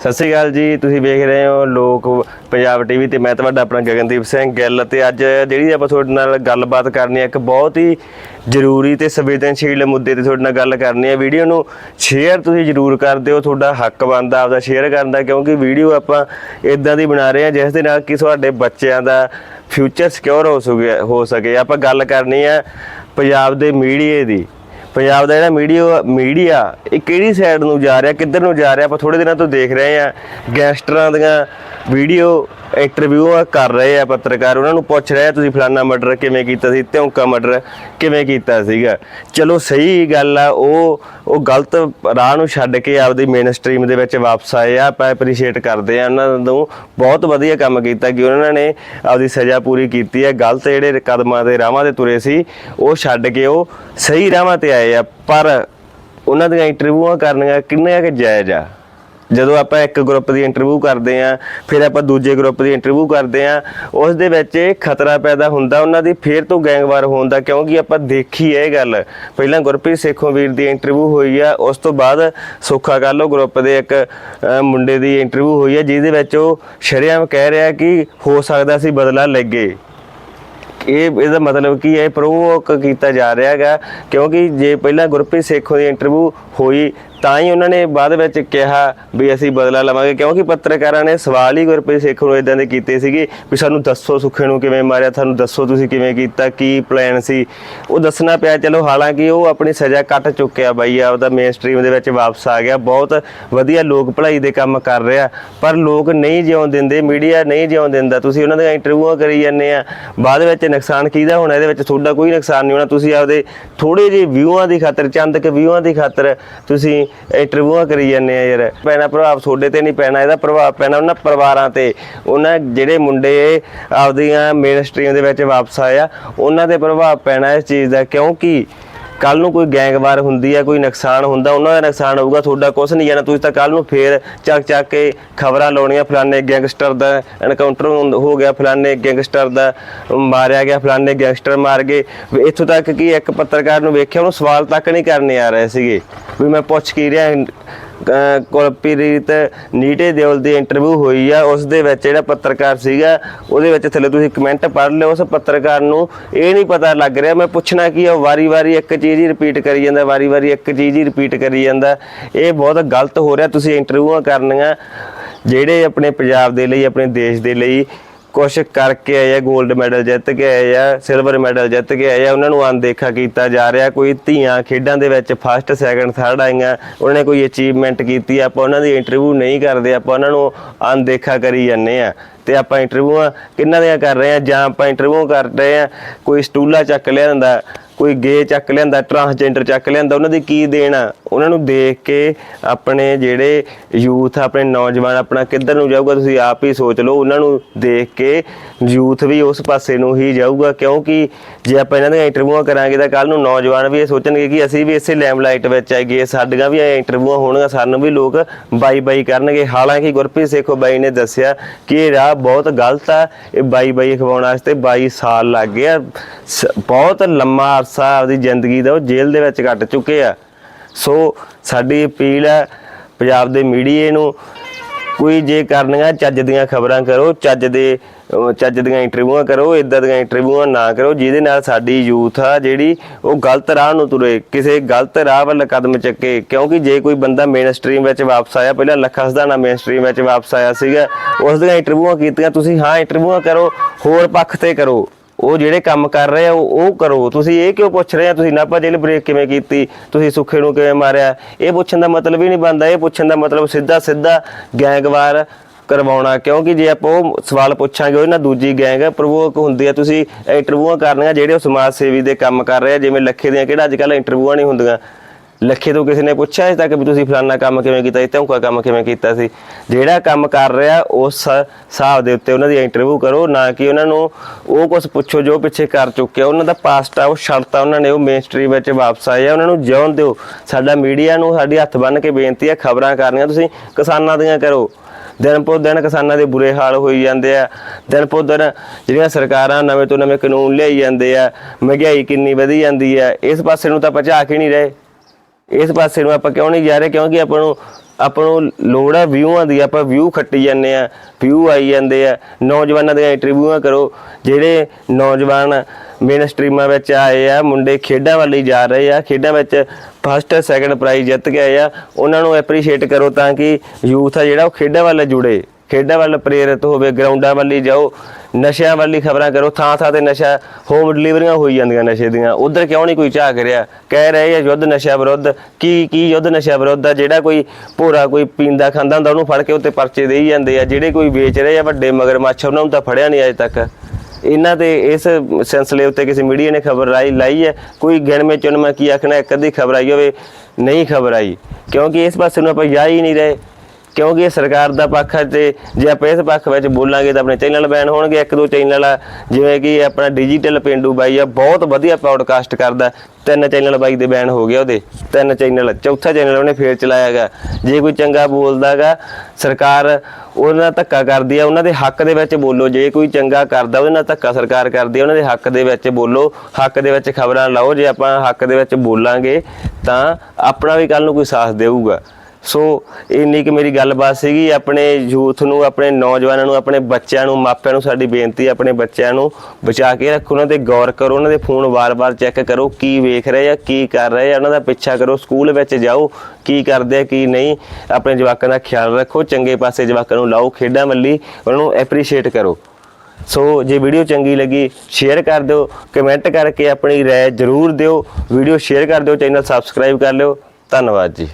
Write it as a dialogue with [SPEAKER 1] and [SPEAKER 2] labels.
[SPEAKER 1] ਸਤਿ ਸ਼੍ਰੀ ਅਕਾਲ ਜੀ, ਤੁਸੀਂ ਵੇਖ ਰਹੇ ਹੋ ਲੋਕ ਪੰਜਾਬ ਟੀਵੀ ਤੇ ਮੈਂ ਤੁਹਾਡਾ ਆਪਣਾ ਗਗਨਦੀਪ ਸਿੰਘ ਗਿੱਲ ਤੇ ਅੱਜ ਜਿਹੜੀ ਆਪਾਂ ਤੁਹਾਡੇ ਨਾਲ ਗੱਲਬਾਤ ਕਰਨੀ ਹੈ, ਇੱਕ ਬਹੁਤ ਹੀ ਜ਼ਰੂਰੀ ਤੇ ਸੰਵੇਦਨਸ਼ੀਲ ਮੁੱਦੇ ਤੇ ਤੁਹਾਡੇ ਨਾਲ ਗੱਲ ਕਰਨੀ ਹੈ। ਵੀਡੀਓ ਨੂੰ ਸ਼ੇਅਰ ਤੁਸੀਂ ਜ਼ਰੂਰ ਕਰ ਦਿਓ ਤੁਹਾਡਾ ਹੱਕ ਬਣਦਾ, ਆਪਦਾ ਸ਼ੇਅਰ ਕਰਨ ਦਾ, ਕਿਉਂਕਿ ਵੀਡੀਓ ਆਪਾਂ ਇਦਾਂ ਦੀ ਬਣਾ ਰਹੇ ਹਾਂ ਜਿਸ ਦੇ ਨਾਲ ਕਿ ਤੁਹਾਡੇ ਬੱਚਿਆਂ ਦਾ ਫਿਊਚਰ ਸਿਕਿਉਰ ਹੋ ਸਕੇ ਹੋ ਸਕੇ। ਆਪਾਂ ਗੱਲ ਕਰਨੀ ਹੈ ਪੰਜਾਬ ਦੇ ਮੀਡੀਏ ਦੀ। ਪੰਜਾਬ ਦਾ ਜਿਹੜਾ ਮੀਡੀਆ ਮੀਡੀਆ, ਇਹ ਕਿਹੜੀ ਸਾਈਡ ਨੂੰ ਜਾ ਰਿਹਾ, ਕਿੱਧਰ ਨੂੰ ਜਾ ਰਿਹਾ, ਆਪਾਂ ਥੋੜੇ ਦਿਨਾਂ ਤੋਂ ਦੇਖ ਰਹੇ ਆ ਗੈਂਗਸਟਰਾਂ ਦੀਆਂ ਵੀਡੀਓ ਇੰਟਰਵਿਊ ਕਰ ਰਹੇ ਆ ਪੱਤਰਕਾਰ, ਉਹਨਾਂ ਨੂੰ ਪੁੱਛ ਰਹੇ ਆ, ਤੁਸੀਂ ਫਲਾਨਾ ਮਰਡਰ ਕਿਵੇਂ ਕੀਤਾ ਸੀ, ਧੌਂਕਾ ਮਰਡਰ ਕਿਵੇਂ ਕੀਤਾ ਸੀਗਾ? ਚਲੋ ਸਹੀ ਗੱਲ ਆ, ਉਹ ਉਹ ਗਲਤ ਰਾਹ ਨੂੰ ਛੱਡ ਕੇ ਆਪਦੀ ਮੇਨ ਸਟਰੀਮ ਦੇ ਵਿੱਚ ਵਾਪਸ ਆਏ ਆ, ਆਪਾਂ ਐਪਰੀਸ਼ੀਏਟ ਕਰਦੇ ਆ ਉਹਨਾਂ ਨੂੰ। ਬਹੁਤ ਵਧੀਆ ਕੰਮ ਕੀਤਾ ਕਿ ਉਹਨਾਂ ਨੇ ਆਪਦੀ ਸਜ਼ਾ ਪੂਰੀ ਕੀਤੀ ਹੈ ਗਲਤ ਜਿਹੜੇ ਕਦਮਾਂ ਦੇ ਰਾਹਾਂ ਦੇ ਤੁਰੇ ਸੀ, ਉਹ ਛੱਡ ਕੇ ਉਹ ਸਹੀ ਰਾਹਾਂ ਤੇ ਆਏ ਆ, ਪਰ ਉਹਨਾਂ ਦੀਆਂ ਇੰਟਰਵਿਊਆਂ ਕਰਨੀਆਂ ਕਿੰਨੇ ਕੁ ਜਾਇਜ਼ ਆ? ਜਦੋਂ ਆਪਾਂ ਇੱਕ ਗਰੁੱਪ ਦੀ ਇੰਟਰਵਿਊ ਕਰਦੇ ਆਂ ਫਿਰ ਆਪਾਂ ਦੂਜੇ ਗਰੁੱਪ ਦੀ ਇੰਟਰਵਿਊ ਕਰਦੇ ਆਂ ਉਸ ਦੇ ਵਿੱਚ ਇਹ ਖਤਰਾ ਪੈਦਾ ਹੁੰਦਾ, ਉਹਨਾਂ ਦੀ ਫੇਰ ਤੋਂ ਗੈਂਗਵਾਰ ਹੋਣ ਦਾ, ਕਿਉਂਕਿ ਆਪਾਂ ਦੇਖੀ ਇਹ ਗੱਲ। ਪਹਿਲਾਂ ਗੁਰਪ੍ਰੀਤ ਸੇਖੋਂ ਵੀਰ ਦੀ ਇੰਟਰਵਿਊ ਹੋਈ ਆ, ਉਸ ਤੋਂ ਬਾਅਦ ਸੁੱਖਾ ਕਾਲੋ ਗਰੁੱਪ ਦੇ ਇੱਕ ਮੁੰਡੇ ਦੀ ਇੰਟਰਵਿਊ ਹੋਈ ਆ, ਜਿਹਦੇ ਵਿੱਚ ਉਹ ਸ਼ਰੇਆਮ ਕਹਿ ਰਿਹਾ ਕਿ ਹੋ ਸਕਦਾ ਸੀ ਬਦਲਾ ਲੱਗੇ ਇਹ, ਇਹਦਾ ਮਤਲਬ ਕੀ ਹੈ? ਪ੍ਰੋਵੋਕ ਕੀਤਾ ਜਾ ਰਿਹਾ ਹੈਗਾ, ਕਿਉਂਕਿ ਜੇ ਪਹਿਲਾਂ ਗੁਰਪ੍ਰੀਤ ਸੇਖੋਂ ਦੀ ਇੰਟਰਵਿਊ ਹੋਈ ਤਾਂ ਹੀ ਉਹਨਾਂ ਨੇ ਬਾਅਦ ਵਿੱਚ ਕਿਹਾ ਵੀ ਅਸੀਂ ਬਦਲਾ ਲਵਾਂਗੇ, ਕਿਉਂਕਿ ਪੱਤਰਕਾਰਾਂ ਨੇ ਸਵਾਲ ਹੀ ਗੁਰਪ੍ਰੀਤ ਸੇਖੋਂ ਨੂੰ ਇਦਾਂ ਦੇ ਕੀਤੇ ਸੀਗੇ ਵੀ ਸਾਨੂੰ ਦੱਸੋ ਸੁੱਖੇ ਨੂੰ ਕਿਵੇਂ ਮਾਰਿਆ ਤੁਹਾਨੂੰ ਦੱਸੋ ਤੁਸੀਂ ਕਿਵੇਂ ਕੀਤਾ, ਕੀ ਪਲਾਨ ਸੀ। ਉਹ ਦੱਸਣਾ ਪਿਆ, ਚਲੋ ਹਾਲਾਂਕਿ ਉਹ ਆਪਣੀ ਸਜ਼ਾ ਕੱਟ ਚੁੱਕਿਆ ਬਾਈ, ਆਪਦਾ ਮੇਨ ਸਟ੍ਰੀਮ ਦੇ ਵਿੱਚ ਵਾਪਸ ਆ ਗਿਆ। ਬਹੁਤ ਵਧੀਆ ਲੋਕ ਭਲਾਈ ਦੇ ਕੰਮ ਕਰ ਰਿਹਾ, ਪਰ ਲੋਕ ਨਹੀਂ ਜਿਉਣ ਦਿੰਦੇ ਮੀਡੀਆ ਨਹੀਂ ਜਿਉਣ ਦਿੰਦਾ। ਤੁਸੀਂ ਉਹਨਾਂ ਦੀਆਂ ਇੰਟਰਵਿਊਆਂ ਕਰੀ ਜਾਂਦੇ ਆ। ਬਾਅਦ ਵਿੱਚ ਨੁਕਸਾਨ ਕਿਹਦਾ ਹੋਣਾ? ਇਹਦੇ ਵਿੱਚ ਤੁਹਾਡਾ ਕੋਈ ਨੁਕਸਾਨ ਨਹੀਂ ਹੋਣਾ। ਤੁਸੀਂ ਆਪਦੇ ਥੋੜੇ ਜਿਹੇ ਵਿਊਆਂ ਦੀ ਖਾਤਰ ਚੰਦ ਕੇ ਵਿਊਆਂ ਦੀ ਖਾਤਰ ਤੁਸੀਂ ਇੰਟਰਵਿਊਆਂ ਕਰੀ ਜਾਂਦੇ ਆ ਯਾਰ। ਪੈਣਾ ਪ੍ਰਭਾਵ ਤੁਹਾਡੇ ਤੇ ਨਹੀਂ ਪੈਣਾ, ਇਹਦਾ ਪ੍ਰਭਾਵ ਪੈਣਾ ਉਹਨਾਂ ਪਰਿਵਾਰਾਂ ਤੇ। ਉਹਨਾਂ ਜਿਹੜੇ ਮੁੰਡੇ ਆਪਦੀਆਂ ਮੇਨ ਸਟ੍ਰੀਮ ਦੇ ਵਿੱਚ ਵਾਪਸ ਆਏ ਉਹਨਾਂ ਤੇ ਪ੍ਰਭਾਵ ਪੈਣਾ ਇਸ ਚੀਜ਼ ਦਾ। ਕਿਉਂਕਿ ਕੱਲ ਨੂੰ ਕੋਈ ਗੈਂਗਵਾਰ ਹੁੰਦੀ ਹੈ ਕੋਈ ਨੁਕਸਾਨ ਹੁੰਦਾ, ਉਹਨਾਂ ਦਾ ਨੁਕਸਾਨ ਹੋਊਗਾ, ਤੁਹਾਡਾ ਕੁਝ ਨਹੀਂ ਜਾਣਾ, ਤੁਸੀਂ ਤਾਂ ਕੱਲ ਨੂੰ ਫੇਰ ਚੱਕ ਚੱਕ ਕੇ ਖਬਰਾਂ ਲਾਉਣੀਆਂ, ਫਲਾਣੇ ਗੈਂਗਸਟਰ ਦਾ ਐਨਕਾਊਂਟਰ ਹੋ ਗਿਆ, ਫਲਾਣੇ ਗੈਂਗਸਟਰ ਦਾ ਮਾਰਿਆ ਗਿਆ, ਫਲਾਣੇ ਗੈਂਗਸਟਰ ਮਾਰ ਗਏ। ਵੀ ਇੱਥੋਂ ਤੱਕ ਕਿ ਇੱਕ ਪੱਤਰਕਾਰ ਨੂੰ ਵੇਖਿਆ, ਉਹਨੂੰ ਸਵਾਲ ਤੱਕ ਨਹੀਂ ਕਰਨੇ ਆ ਰਹੇ ਸੀਗੇ, ਵੀ ਮੈਂ ਪੁੱਛ ਕੀ ਰਿਹਾ ਕੁਲਪ੍ਰੀਤ ਨੀਟੇ ਦਿਓਲ ਦੀ ਇੰਟਰਵਿਊ ਹੋਈ ਆ ਉਸ ਦੇ ਵਿੱਚ ਜਿਹੜਾ ਪੱਤਰਕਾਰ ਸੀਗਾ, ਉਹਦੇ ਵਿੱਚ ਥੱਲੇ ਤੁਸੀਂ ਕਮੈਂਟ ਪੜ੍ਹ ਲਿਓ, ਉਸ ਪੱਤਰਕਾਰ ਨੂੰ ਇਹ ਨਹੀਂ ਪਤਾ ਲੱਗ ਰਿਹਾ, ਮੈਂ ਪੁੱਛਣਾ ਕੀ ਆ, ਉਹ ਵਾਰੀ-ਵਾਰੀ ਇੱਕ ਚੀਜ਼ ਹੀ ਰਿਪੀਟ ਕਰੀ ਜਾਂਦਾ ਵਾਰੀ-ਵਾਰੀ ਇੱਕ ਚੀਜ਼ ਹੀ ਰਿਪੀਟ ਕਰੀ ਜਾਂਦਾ। ਇਹ ਬਹੁਤ ਗਲਤ ਹੋ ਰਿਹਾ, ਤੁਸੀਂ ਇੰਟਰਵਿਊਆਂ ਕਰਨੀਆਂ, ਜਿਹੜੇ ਆਪਣੇ ਪੰਜਾਬ ਦੇ ਲਈ, ਆਪਣੇ ਦੇਸ਼ ਦੇ ਲਈ ਕੁਛ ਕਰਕੇ ਆਏ ਆ 골ਡ ਮੈਡਲ ਜਿੱਤ ਕੇ ਆਏ ਆ ਸਿਲਵਰ ਮੈਡਲ ਜਿੱਤ ਕੇ ਆਏ ਆ, ਉਹਨਾਂ ਨੂੰ ਅਣਦੇਖਾ ਕੀਤਾ ਜਾ ਰਿਹਾ। ਕੋਈ ਧੀਆਂ ਖੇਡਾਂ ਦੇ ਵਿੱਚ ਫਸਟ ਸੈਕੰਡ ਥਰਡ ਆਈਆਂ, ਉਹਨਾਂ ਨੇ ਕੋਈ ਅਚੀਵਮੈਂਟ ਕੀਤੀ, ਆਪਾਂ ਉਹਨਾਂ ਦੀ ਇੰਟਰਵਿਊ ਨਹੀਂ ਕਰਦੇ, ਆਪਾਂ ਉਹਨਾਂ ਨੂੰ ਅਣਦੇਖਾ ਕਰੀ ਜਾਂਦੇ ਆ। ਤੇ ਆਪਾਂ ਇੰਟਰਵਿਊਆਂ ਕਿੰਨਾਂ ਦੀਆਂ ਕਰ ਰਹੇ ਆ, ਜਾਂ ਆਪਾਂ ਇੰਟਰਵਿਊ ਕਰ ਰਹੇ ਆ, ਕੋਈ ਸਟੂਲਾ ਚੱਕ ਲਿਆਂਦਾ ਕੋਈ ਗੇ ਚੱਕ ਲਿਆਂਦਾ ਟਰਾਂਸਜੈਂਡਰ ਚੱਕ ਲਿਆਂਦਾ ਉਹਨਾਂ ਦੀ ਕੀ ਦੇਣਾ ਉਹਨਾਂ ਨੂੰ ਦੇਖ ਕੇ ਆਪਣੇ ਜਿਹੜੇ ਯੂਥ ਆਪਣੇ ਨੌਜਵਾਨ, ਆਪਣਾ ਕਿੱਧਰ ਨੂੰ ਜਾਊਗਾ, ਤੁਸੀਂ ਆਪ ਹੀ ਸੋਚ ਲਓ, ਉਹਨਾਂ ਨੂੰ ਦੇਖ ਕੇ ਯੂਥ ਵੀ ਉਸ ਪਾਸੇ ਨੂੰ ਹੀ ਜਾਊਗਾ, ਕਿਉਂਕਿ ਜੇ ਆਪਾਂ ਇਹਨਾਂ ਦੀਆਂ ਇੰਟਰਵਿਊਆਂ ਕਰਾਂਗੇ ਤਾਂ ਕੱਲ ਨੂੰ ਨੌਜਵਾਨ ਵੀ ਇਹ ਸੋਚਣਗੇ ਕਿ ਅਸੀਂ ਵੀ ਇਸੇ ਲੈਮਲਾਈਟ ਵਿੱਚ ਆਈਏ ਸਾਡੀਆਂ ਵੀ ਇਹ ਇੰਟਰਵਿਊਆਂ ਹੋਣਗੀਆਂ, ਸਾਨੂੰ ਵੀ ਲੋਕ ਬਾਈ ਬਾਈ ਕਰਨਗੇ। ਹਾਲਾਂਕਿ ਗੁਰਪ੍ਰੀਤ ਸੇਖੋ ਬਾਈ ਨੇ ਦੱਸਿਆ ਕਿ ਇਹ ਰਾਹ ਬਹੁਤ ਗਲਤ ਆ ਇਹ ਬਾਈ ਬਾਈ ਖਵਾਉਣ ਵਾਸਤੇ 22 ਸਾਲ ਲੱਗ ਗਏ ਆ। ਸ- ਬਹੁਤ ਲੰਮਾ ਅਰਸਾ ਆਪਦੀ ਜ਼ਿੰਦਗੀ ਦਾ ਉਹ ਜੇਲ੍ਹ ਦੇ ਵਿੱਚ ਕੱਟ ਚੁੱਕੇ ਆ। ਸੋ ਸਾਡੀ ਅਪੀਲ ਹੈ ਪੰਜਾਬ ਦੇ ਮੀਡੀਏ ਨੂੰ, ਕੋਈ ਜੇ ਕਰਨੀਆਂ ਚੱਜ ਦੀਆਂ ਖਬਰਾਂ ਕਰੋ, ਚੱਜ ਦੇ ਚੱਜ ਦੀਆਂ ਇੰਟਰਵਿਊਆਂ ਕਰੋ ਇਦਾਂ ਦੀਆਂ ਇੰਟਰਵਿਊਆਂ ਨਾ ਕਰੋ, ਜਿਹਦੇ ਨਾਲ ਸਾਡੀ ਯੂਥ ਆ ਜਿਹੜੀ ਉਹ ਗਲਤ ਰਾਹ ਨੂੰ ਤੁਰੇ, ਕਿਸੇ ਗਲਤ ਰਾਹ ਵੱਲ ਕਦਮ ਚੱਕੇ। ਕਿਉਂਕਿ ਜੇ ਕੋਈ ਬੰਦਾ ਮੇਨ ਸਟ੍ਰੀਮ ਵਿੱਚ ਵਾਪਸ ਆਇਆ, ਪਹਿਲਾਂ ਲੱਖਾ ਸਦਾਣਾ ਮੇਨ ਸਟ੍ਰੀਮ ਵਿੱਚ ਵਾਪਸ ਆਇਆ ਸੀਗਾ, ਉਸ ਦੀਆਂ ਇੰਟਰਵਿਊਆਂ ਕੀਤੀਆਂ, ਤੁਸੀਂ ਹਾਂ ਇੰਟਰਵਿਊਆਂ ਕਰੋ, ਹੋਰ ਪੱਖ ਤੇ ਕਰੋ। ਉਹ ਜਿਹੜੇ ਕੰਮ ਕਰ ਰਹੇ ਆ, ਉਹ ਕਰੋ। ਤੁਸੀਂ ਇਹ ਕਿਉਂ ਪੁੱਛ ਰਹੇ ਆ? ਤੁਸੀਂ ਨਾਪਾ ਜੇਲ੍ਹ ਬ੍ਰੇਕ ਕਿਵੇਂ ਕੀਤੀ? ਤੁਸੀਂ ਸੁੱਖੇ ਨੂੰ ਕਿਵੇਂ ਮਾਰਿਆ? ਇਹ ਪੁੱਛਣ ਦਾ ਮਤਲਬ ਹੀ ਨਹੀਂ ਬਣਦਾ। ਇਹ ਪੁੱਛਣ ਦਾ ਮਤਲਬ ਸਿੱਧਾ ਸਿੱਧਾ ਗੈਂਗਵਾਰ ਕਰਵਾਉਣਾ, ਕਿਉਂਕਿ ਜੇ ਆਪਾਂ ਉਹ ਸਵਾਲ ਪੁੱਛਾਂਗੇ, ਉਹ ਨਾ ਦੂਜੀ ਗੈਂਗ ਪ੍ਰਵੋਕ ਹੁੰਦੀ ਆ, ਤੁਸੀਂ ਇੰਟਰਵਿਊਆਂ ਕਰਨੀਆਂ, ਜਿਹੜੇ ਉਹ ਸਮਾਜ ਸੇਵੀ ਦੇ ਕੰਮ ਕਰ ਰਹੇ ਆ, ਜਿਵੇਂ ਲੱਖੇ ਦੀਆਂ ਕਿਹੜਾ ਅੱਜ ਕੱਲ੍ਹ ਇੰਟਰਵਿਊਆਂ ਨਹੀਂ ਹੁੰਦੀਆਂ। ਲੱਖੇ ਤੋਂ ਕਿਸੇ ਨੇ ਪੁੱਛਿਆ ਅਜੇ ਤੱਕ ਵੀ ਤੁਸੀਂ ਫਲਾਨਾ ਕੰਮ ਕਿਵੇਂ ਕੀਤਾ ਸੀ ਧੌਂਕਾ ਕੰਮ ਕਿਵੇਂ ਕੀਤਾ ਸੀ? ਜਿਹੜਾ ਕੰਮ ਕਰ ਰਿਹਾ, ਉਸ ਹਿਸਾਬ ਦੇ ਉੱਤੇ ਉਹਨਾਂ ਦੀ ਇੰਟਰਵਿਊ ਕਰੋ, ਨਾ ਕਿ ਉਹਨਾਂ ਨੂੰ ਉਹ ਕੁਝ ਪੁੱਛੋ ਜੋ ਪਿੱਛੇ ਕਰ ਚੁੱਕਿਆ ਉਹਨਾਂ ਦਾ ਪਾਸਟ ਆ, ਉਹ ਛੱਡਤਾ ਉਹਨਾਂ ਨੇ ਉਹ ਮੇਨ ਸਟ੍ਰੀਮ ਵਿੱਚ ਵਾਪਸ ਆਏ ਆ, ਉਹਨਾਂ ਨੂੰ ਜਿਉਣ ਦਿਓ। ਸਾਡਾ ਮੀਡੀਆ ਨੂੰ ਸਾਡੀ ਹੱਥ ਬੰਨ ਕੇ ਬੇਨਤੀ ਹੈ ਖਬਰਾਂ ਕਰਨੀਆਂ, ਤੁਸੀਂ ਕਿਸਾਨਾਂ ਦੀਆਂ ਕਰੋ। ਦਿਨ ਪੋ ਦਿਨ ਕਿਸਾਨਾਂ ਦੇ ਬੁਰੇ ਹਾਲ ਹੋਈ ਜਾਂਦੇ ਆ। ਦਿਨ ਪੋ ਦਿਨ ਜਿਹੜੀਆਂ ਸਰਕਾਰਾਂ ਨਵੇਂ ਤੋਂ ਨਵੇਂ ਕਾਨੂੰਨ ਲਿਆਈ ਜਾਂਦੇ ਆ, ਮਹਿੰਗਾਈ ਕਿੰਨੀ ਵਧੀ ਜਾਂਦੀ ਆ, ਇਸ ਪਾਸੇ ਨੂੰ ਤਾਂ ਆਪਾਂ ਝਾਕ ਹੀ ਨਹੀਂ ਰਹੇ। ਇਸ ਪਾਸੇ ਨੂੰ ਆਪਾਂ ਕਿਉਂ ਨਹੀਂ ਜਾ ਰਹੇ? ਕਿਉਂਕਿ ਆਪਾਂ ਨੂੰ ਆਪਾਂ ਨੂੰ ਲੋੜ ਆ ਵਿਊਆਂ ਦੀ, ਆਪਾਂ ਵਿਊ ਖੱਟੀ ਜਾਂਦੇ ਆ ਵਿਊ ਆਈ ਜਾਂਦੇ ਆ। ਨੌਜਵਾਨਾਂ ਦੀਆਂ ਇੰਟਰਵਿਊਆਂ ਕਰੋ, ਜਿਹੜੇ ਨੌਜਵਾਨ ਮੇਨ ਸਟਰੀਮਾਂ ਵਿੱਚ ਆਏ ਆ, ਮੁੰਡੇ ਖੇਡਾਂ ਵੱਲ ਹੀ ਜਾ ਰਹੇ ਆ, ਖੇਡਾਂ ਵਿੱਚ ਫਸਟ ਸੈਕੰਡ ਪ੍ਰਾਈਜ਼ ਜਿੱਤ ਕੇ ਆਏ ਆ, ਉਹਨਾਂ ਨੂੰ ਐਪਰੀਸ਼ੀਏਟ ਕਰੋ ਤਾਂ ਕਿ ਯੂਥ ਆ ਜਿਹੜਾ ਉਹ ਖੇਡਾਂ ਵੱਲ ਜੁੜੇ, ਖੇਡਾਂ ਵੱਲ ਪ੍ਰੇਰਿਤ ਹੋਵੇ ਗਰਾਊਂਡਾਂ ਵੱਲ ਹੀ ਜਾਓ। ਨਸ਼ਿਆਂ ਵੱਲ ਖਬਰਾਂ ਕਰੋ, ਥਾਂ ਥਾਂ ਤੇ ਨਸ਼ਾ ਹੋਮ ਡਿਲੀਵਰੀਆਂ ਹੋਈ ਜਾਂਦੀਆਂ ਨਸ਼ੇ ਦੀਆਂ, ਉਧਰ ਕਿਉਂ ਨਹੀਂ ਕੋਈ ਝਾਕ ਰਿਹਾ? ਕਹਿ ਰਹੇ ਆ ਯੁੱਧ ਨਸ਼ਾ ਵਿਰੁੱਧ, ਕੀ ਕੀ ਯੁੱਧ ਨਸ਼ਾ ਵਿਰੁੱਧ ਆ? ਜਿਹੜਾ ਕੋਈ ਭੋਰਾ ਕੋਈ ਪੀਂਦਾ ਖਾਂਦਾ ਹੁੰਦਾ, ਉਹਨੂੰ ਫੜ ਕੇ ਉੱਤੇ ਪਰਚੇ ਦੇਈ ਜਾਂਦੇ ਆ। ਜਿਹੜੇ ਕੋਈ ਵੇਚ ਰਹੇ ਆ ਵੱਡੇ ਮਗਰਮੱਛ, ਉਹਨਾਂ ਨੂੰ ਤਾਂ ਫੜਿਆ ਨਹੀਂ ਅਜੇ ਤੱਕ। ਇਹਨਾਂ ਤੇ ਇਸ ਸਿਲਸਿਲੇ ਉੱਤੇ ਕਿਸੇ ਮੀਡੀਆ ਨੇ ਖਬਰ ਲਾਈ ਲਾਈ ਹੈ ਕੋਈ ਗਿਣਵੇਂ ਚੁਣਵੇਂ ਕੀ ਆਖਣਾ, ਇੱਕ ਅੱਧੀ ਖਬਰ ਆਈ ਹੋਵੇ, ਨਹੀਂ ਖਬਰ ਆਈ। ਕਿਉਂਕਿ ਇਸ ਪਾਸੇ ਨੂੰ ਆਪਾਂ ਜਾ ਹੀ ਨਹੀਂ ਰਹੇ। ਕਿਉਂਕਿ ਇਹ ਸਰਕਾਰ ਦਾ ਪੱਖ ਹੈ ਤੇ ਜੇ ਆਪਾਂ ਇਸ ਪੱਖ ਵਿੱਚ ਬੋਲਾਂਗੇ ਤਾਂ ਆਪਣੇ ਚੈਨਲ ਬੈਨ ਹੋਣਗੇ, ਇੱਕ ਦੋ ਚੈਨਲ ਆ ਜਿਵੇਂ ਕਿ ਆਪਣਾ ਡਿਜੀਟਲ ਪਿੰਡੂ ਬਾਈ ਆ, ਬਹੁਤ ਵਧੀਆ ਪੌਡਕਾਸਟ ਕਰਦਾ ਤਿੰਨ ਚੈਨਲ ਬਾਈ ਦੇ ਬੈਨ ਹੋ ਗਿਆ ਉਹਦੇ। ਤਿੰਨ ਚੈਨਲ, ਚੌਥਾ ਚੈਨਲ ਉਹਨੇ ਫੇਰ ਚਲਾਇਆਗਾ। ਜੇ ਕੋਈ ਚੰਗਾ ਬੋਲਦਾਗਾ, ਸਰਕਾਰ ਉਹਨਾਂ ਨਾਲ ਧੱਕਾ ਕਰਦੀ ਆ, ਉਹਨਾਂ ਦੇ ਹੱਕ ਦੇ ਵਿੱਚ ਬੋਲੋ। ਜੇ ਕੋਈ ਚੰਗਾ ਕਰਦਾ, ਉਹਦੇ ਨਾਲ ਧੱਕਾ ਸਰਕਾਰ ਕਰਦੀ ਆ, ਉਹਨਾਂ ਦੇ ਹੱਕ ਦੇ ਵਿੱਚ ਬੋਲੋ। ਹੱਕ ਦੇ ਵਿੱਚ ਖਬਰਾਂ ਲਾਓ। ਜੇ ਆਪਾਂ ਹੱਕ ਦੇ ਵਿੱਚ ਬੋਲਾਂਗੇ, ਤਾਂ ਆਪਣਾ ਵੀ ਕੱਲ ਨੂੰ ਕੋਈ ਸਾਥ ਦੇਊਗਾ। ਸੋ ਇੰਨੀ ਕਿ ਮੇਰੀ ਗੱਲਬਾਤ ਸੀਗੀ, ਆਪਣੇ ਯੂਥ ਨੂੰ, ਆਪਣੇ ਨੌਜਵਾਨਾਂ ਨੂੰ, ਆਪਣੇ ਬੱਚਿਆਂ ਨੂੰ, ਮਾਪਿਆਂ ਨੂੰ ਸਾਡੀ ਬੇਨਤੀ ਹੈ ਆਪਣੇ ਬੱਚਿਆਂ ਨੂੰ ਬਚਾ ਕੇ ਰੱਖੋ, ਉਹਨਾਂ ਤੇ ਗੌਰ ਕਰੋ, ਉਹਨਾਂ ਦੇ ਫੋਨ ਵਾਰ-ਵਾਰ ਚੈੱਕ ਕਰੋ, ਕੀ ਵੇਖ ਰਹੇ ਆ, ਕੀ ਕਰ ਰਹੇ ਆ, ਉਹਨਾਂ ਦਾ ਪਿੱਛਾ ਕਰੋ, ਸਕੂਲ ਵਿੱਚ ਜਾਓ, ਕੀ ਕਰਦੇ ਆ, ਕੀ ਨਹੀਂ, ਆਪਣੇ ਜਵਾਕਾਂ ਦਾ ਖਿਆਲ ਰੱਖੋ, ਚੰਗੇ ਪਾਸੇ ਜਵਾਕਾਂ ਨੂੰ ਲਾਓ, ਖੇਡਾਂ ਵੱਲੀ, ਉਹਨਾਂ ਨੂੰ ਐਪਰੀਸ਼ੀਏਟ ਕਰੋ। ਸੋ ਜੇ ਵੀਡੀਓ ਚੰਗੀ ਲੱਗੀ ਸ਼ੇਅਰ ਕਰ ਦਿਓ ਕਮੈਂਟ ਕਰਕੇ ਆਪਣੀ ਰਾਏ ਜ਼ਰੂਰ ਦਿਓ, ਵੀਡੀਓ ਸ਼ੇਅਰ ਕਰ ਦਿਓ ਚੈਨਲ ਸਬਸਕ੍ਰਾਈਬ ਕਰ ਲਿਓ, ਧੰਨਵਾਦ ਜੀ।